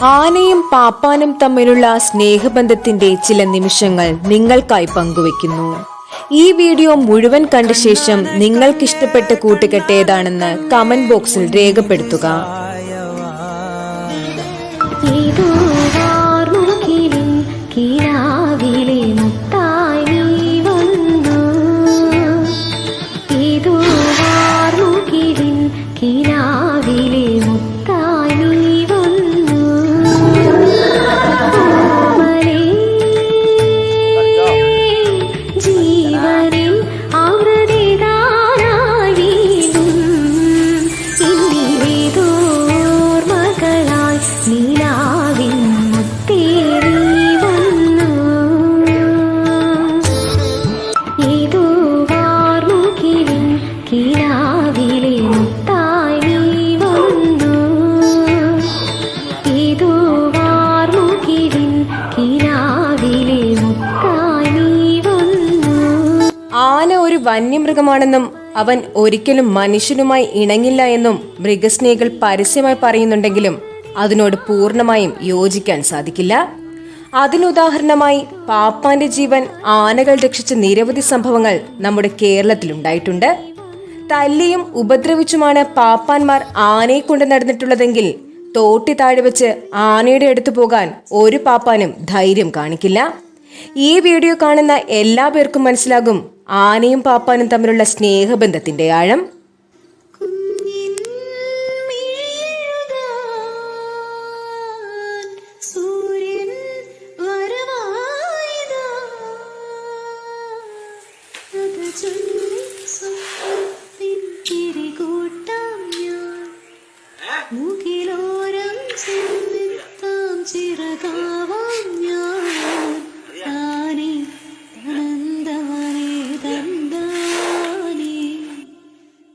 ആനയും പാപ്പാനും തമ്മിലുള്ള സ്നേഹബന്ധത്തിന്റെ ചില നിമിഷങ്ങൾ നിങ്ങൾക്കായി പങ്കുവെക്കുന്നു ഈ വീഡിയോ മുഴുവൻ കണ്ട ശേഷം നിങ്ങൾക്കിഷ്ടപ്പെട്ട കൂട്ടുകെട്ട് ഏതാണെന്ന് കമന്റ് ബോക്സിൽ രേഖപ്പെടുത്തുക. ആന ഒരു വന്യമൃഗമാണെന്നും അവൻ ഒരിക്കലും മനുഷ്യനുമായി ഇണങ്ങില്ല എന്നും മൃഗസ്നേഹികൾ പരസ്യമായി പറയുന്നുണ്ടെങ്കിലും അതിനോട് പൂർണമായും യോജിക്കാൻ സാധിക്കില്ല. അതിനുദാഹരണമായി പാപ്പാന്റെ ജീവൻ ആനകൾ രക്ഷിച്ച നിരവധി സംഭവങ്ങൾ നമ്മുടെ കേരളത്തിൽ ഉണ്ടായിട്ടുണ്ട്. തല്ലിയും ഉപദ്രവിച്ചുമാണ് പാപ്പാന്മാർ ആനയെ കൊണ്ട് നടന്നിട്ടുള്ളതെങ്കിൽ തോട്ടി താഴെ വെച്ച് ആനയുടെ അടുത്ത് പോകാൻ ഒരു പാപ്പാനും ധൈര്യം കാണിക്കില്ല. ഈ വീഡിയോ കാണുന്ന എല്ലാ പേർക്കും മനസ്സിലാകും ആനയും പാപ്പാനും തമ്മിലുള്ള സ്നേഹബന്ധത്തിന്റെ ആഴം. കുഞ്ഞിൻ മിഴിയെഴുതാൻ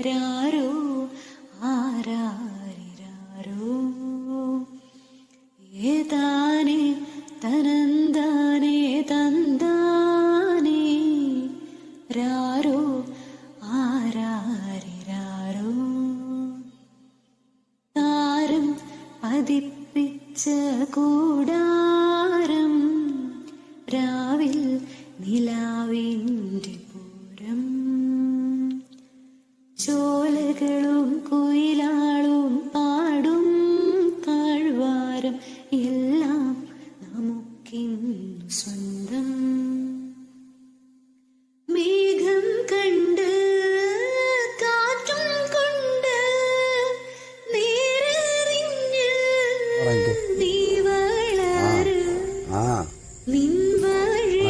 രാരോ ആരാരിരാരോ. ഏതാനേ തനന്താനെ തന്താനെ. രാരോ ആരാരിരാരോ. താരം പതിപ്പിച്ച കൂടാരം രാവിൽ നിലാവിന്റെ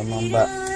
Sa mamba.